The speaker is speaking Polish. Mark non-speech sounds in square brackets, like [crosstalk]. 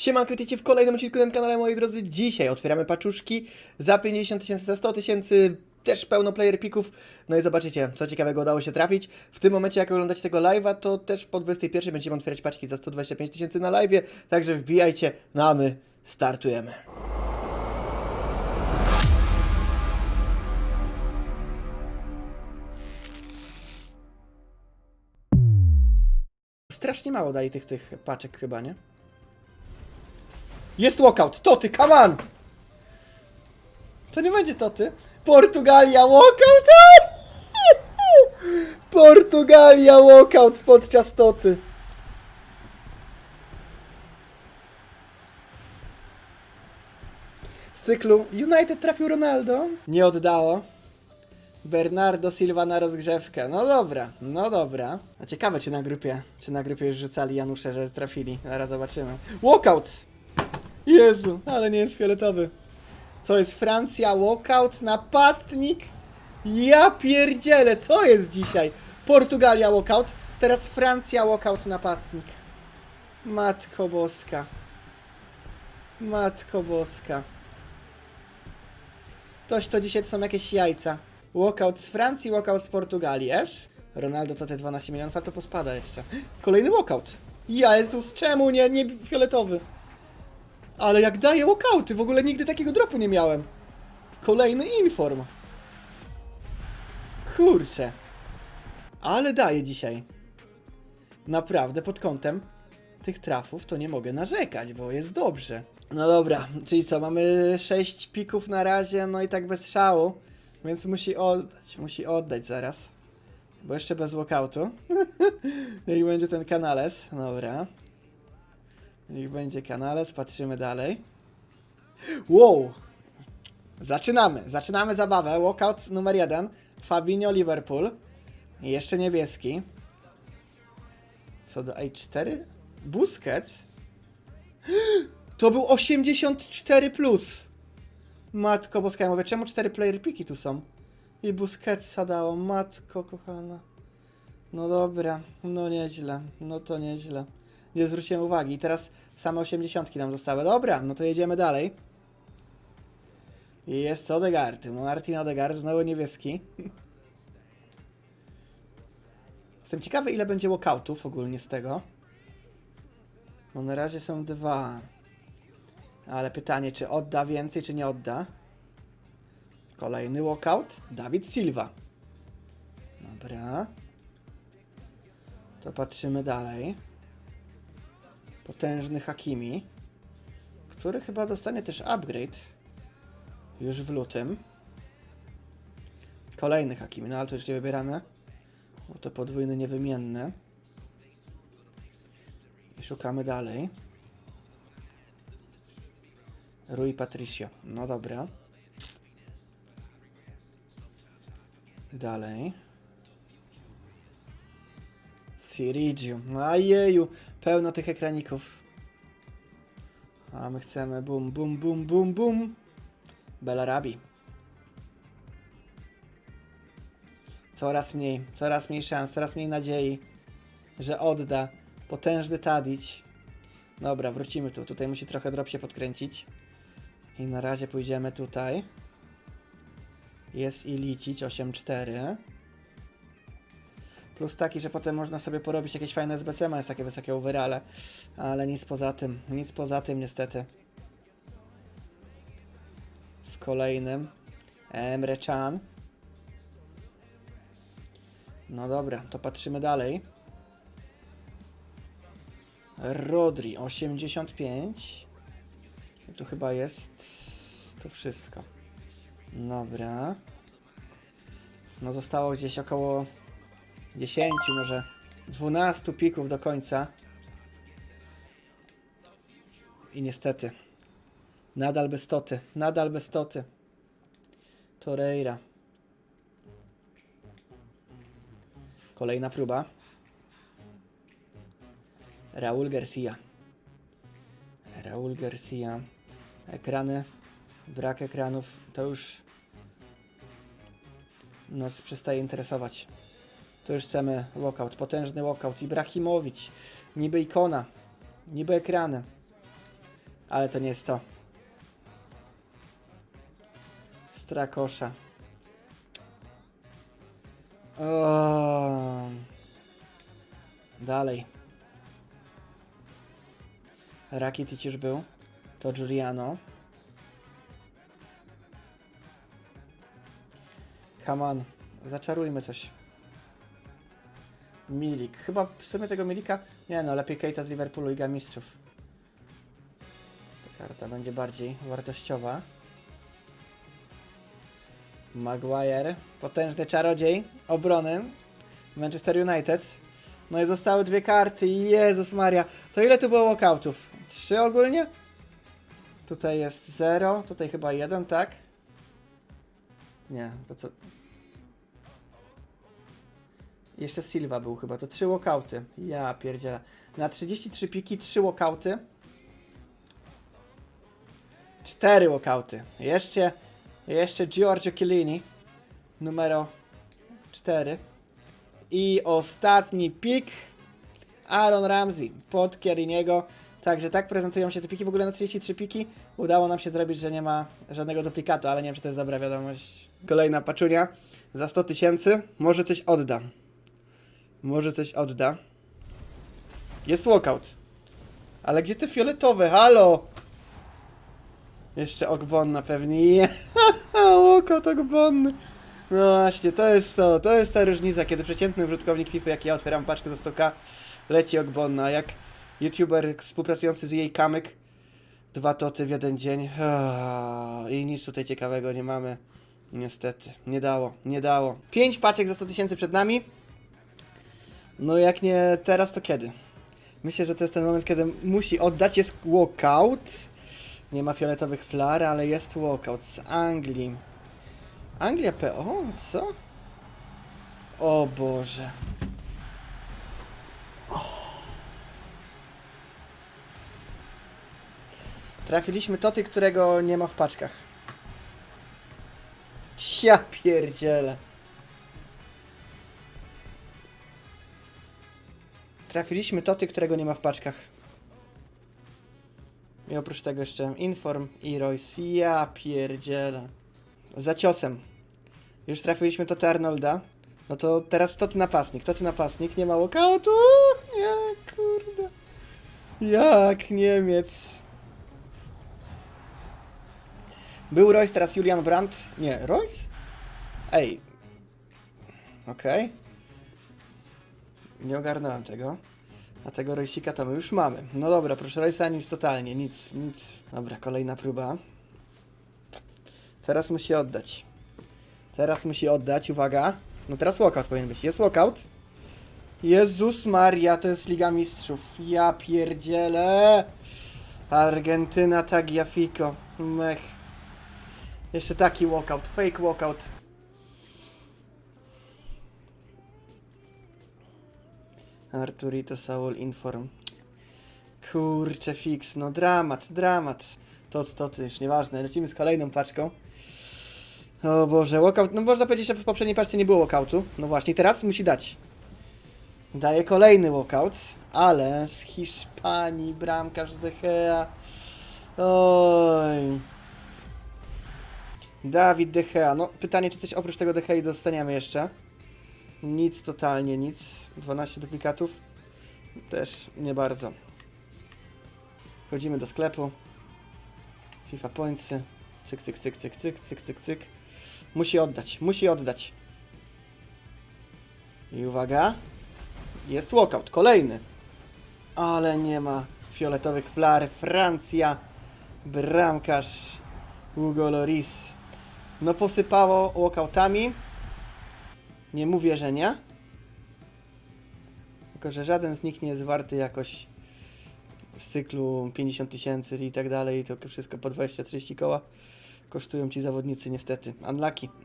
Siemanko, witajcie w kolejnym odcinku na kanale, moi drodzy. Dzisiaj otwieramy paczuszki za 50 tysięcy, za 100 tysięcy, też pełno player pików. No i zobaczycie, co ciekawego udało się trafić. W tym momencie, jak oglądacie tego live'a, to też po 21 będziemy otwierać paczki za 125 tysięcy na live'ie. Także wbijajcie, no a my startujemy. Strasznie mało dali tych, tych paczek chyba, nie? Jest walkout! Toty, come on! To nie będzie Toty. Portugalia, walkout! [laughs] Portugalia, walkout podczas Toty. Z cyklu United trafił Ronaldo. Nie oddało. Bernardo Silva na rozgrzewkę. No dobra, no dobra. A ciekawe, czy na grupie, czy na grupie już rzucali Janusze, że trafili. Zaraz zobaczymy. Walkout! Jezu, ale nie jest fioletowy. Co jest Francja? Walkout, napastnik? Ja pierdzielę, co jest dzisiaj? Portugalia walkout, teraz Francja walkout, napastnik. Matko boska. Matko boska. Toś to dzisiaj to są jakieś jajca. Walkout z Francji, walkout z Portugalii, es? Ronaldo to te 12 milionów, a to pospada jeszcze. Kolejny walkout. Jezus, czemu nie, nie fioletowy? Ale jak daje walkouty, w ogóle nigdy takiego dropu nie miałem. Kolejny inform. Kurczę. Ale daje dzisiaj. Naprawdę pod kątem tych trafów to nie mogę narzekać, bo jest dobrze. No dobra, czyli co, mamy 6 pików na razie, no i tak bez szału, więc musi oddać, musi oddać zaraz. Bo jeszcze bez walkoutu. [laughs] Niech będzie ten kanales, dobra. Niech będzie kanales, patrzymy dalej. Wow! Zaczynamy, zaczynamy zabawę. Walkout numer jeden. Fabinho Liverpool. Jeszcze niebieski. Co do i4? Busquets? [gasps] To był 84 plus. Matko boska, ja mówię, czemu 4 player piki tu są? I Busquetsa dało, matko kochana. No dobra, no nieźle, no to nieźle. Nie zwróciłem uwagi. I teraz same 80 nam zostały. Dobra, no to jedziemy dalej. I jest Odegaard. No Martin Odegaard, znowu niebieski. [laughs] Jestem ciekawy, ile będzie walkoutów ogólnie z tego. Bo na razie są dwa. Ale pytanie, czy odda więcej, czy nie odda. Kolejny walkout. Dawid Silva. Dobra. To patrzymy dalej. Potężny Hakimi, który chyba dostanie też upgrade już w lutym. Kolejny Hakimi, no ale to już nie wybieramy, bo to podwójny niewymienny. I szukamy dalej. Rui Patricio, no dobra. Dalej. Sirigiu. Ajeju, pełno tych ekraników. A my chcemy bum, bum, bum, bum, bum. Belarabi. Coraz mniej, coraz mniej szans, coraz mniej nadziei, że odda. Potężny Tadić. Dobra, wrócimy tu. Tutaj musi trochę drop się podkręcić. I na razie pójdziemy tutaj. Jest i licić 8-4. Plus taki, że potem można sobie porobić jakieś fajne SBC, ma jest takie wysokie overale, ale nic poza tym, nic poza tym niestety. W kolejnym Emre Can. No dobra, to patrzymy dalej. Rodri 85. I tu chyba jest to wszystko. Dobra. No zostało gdzieś około 10, może 12 pików do końca. I niestety, nadal bez toty, nadal bez toty. Torreira. Kolejna próba. Raul Garcia. Raul Garcia. Ekrany, brak ekranów, to już nas przestaje interesować. To już chcemy walkout, potężny walkout. Ibrahimowicz, niby ikona, niby ekrany. Ale to nie jest to. Strakosza. Dalej. Rakitic już był. To Giuliano. On. Zaczarujmy coś. Milik. Chyba w sumie tego Milika... Nie no, lepiej Keita z Liverpoolu Liga Mistrzów. Ta karta będzie bardziej wartościowa. Maguire. Potężny czarodziej obrony Manchester United. No i zostały dwie karty. Jezus Maria. To ile tu było walkoutów? Trzy ogólnie? Tutaj jest 0, tutaj chyba jeden, tak? Nie, to co? Jeszcze Silva był chyba, to trzy walkouty. Ja pierdzielę. Na 33 piki trzy walkouty. Cztery walkouty. Jeszcze, jeszcze Giorgio Chiellini. Numero 4. I ostatni pik. Aaron Ramsey pod Chielliniego. Także tak prezentują się te piki. W ogóle na 33 piki udało nam się zrobić, że nie ma żadnego duplikatu, ale nie wiem, czy to jest dobra wiadomość. Kolejna paczunia za 100 tysięcy. Może coś odda. Może coś odda. Jest walkout. Ale gdzie te fioletowe? Halo! Jeszcze Ogbonna pewnie. [laughs] walkout Ogbonny. No właśnie, to jest to. To jest ta różnica, kiedy przeciętny użytkownik FIFA, jak ja otwieram paczkę za 100k, leci Ogbonna. a Jak youtuber współpracujący z jej kamyk, dwa toty w jeden dzień. I nic tutaj ciekawego nie mamy. Niestety, nie dało, nie dało. Pięć paczek za 100 tysięcy przed nami. No jak nie teraz, to kiedy? Myślę, że to jest ten moment, kiedy musi oddać. Jest walkout. Nie ma fioletowych flar, ale jest walkout z Anglii. Anglia PO? Co? O Boże. Trafiliśmy toty, którego nie ma w paczkach. Ja pierdzielę. Trafiliśmy toty, którego nie ma w paczkach. I oprócz tego jeszcze Inform i Royce. Ja pierdzielę. Za ciosem. Już trafiliśmy toty Arnolda. No to teraz toty napastnik. Toty napastnik. Nie ma walkoutu. Nie, kurde. Jak Niemiec. Był Royce, teraz Julian Brandt. Nie, Royce? Ej. Okej. Nie ogarnąłem tego. A tego Roysika to my już mamy. No dobra, proszę Royce'a nic totalnie, nic, nic. Dobra, kolejna próba. Teraz musi oddać. Teraz musi oddać, uwaga. No teraz walkout powinien być. Jest walkout. Jezus Maria, to jest Liga Mistrzów. Ja pierdzielę. Argentyna Tagliafico. Mech. Jeszcze taki walkout, fake walkout. Arturito Saul Inform. Kurczę, fix, no dramat, dramat. To co ty, już nieważne, lecimy z kolejną paczką. O Boże, walkout, no można powiedzieć, że w poprzedniej paczce nie było walkoutu. No właśnie, teraz musi dać. Daje kolejny walkout, ale z Hiszpanii bramkarz De Gea. Oj. Dawid De Gea. No, pytanie, czy coś oprócz tego De Gea dostaniemy jeszcze? Nic, totalnie nic. 12 duplikatów. Też nie bardzo. Wchodzimy do sklepu. FIFA Pointsy. Cyk, cyk, cyk, cyk, cyk, cyk, cyk, cyk. Musi oddać, musi oddać. I uwaga. Jest walkout, kolejny. Ale nie ma fioletowych flar. Francja. Bramkarz. Hugo Loris. No posypało walkoutami. Nie mówię, że nie. Tylko, że żaden z nich nie jest warty jakoś z cyklu 50 tysięcy i tak dalej. To wszystko po 20-30 koła kosztują ci zawodnicy niestety. Unlucky.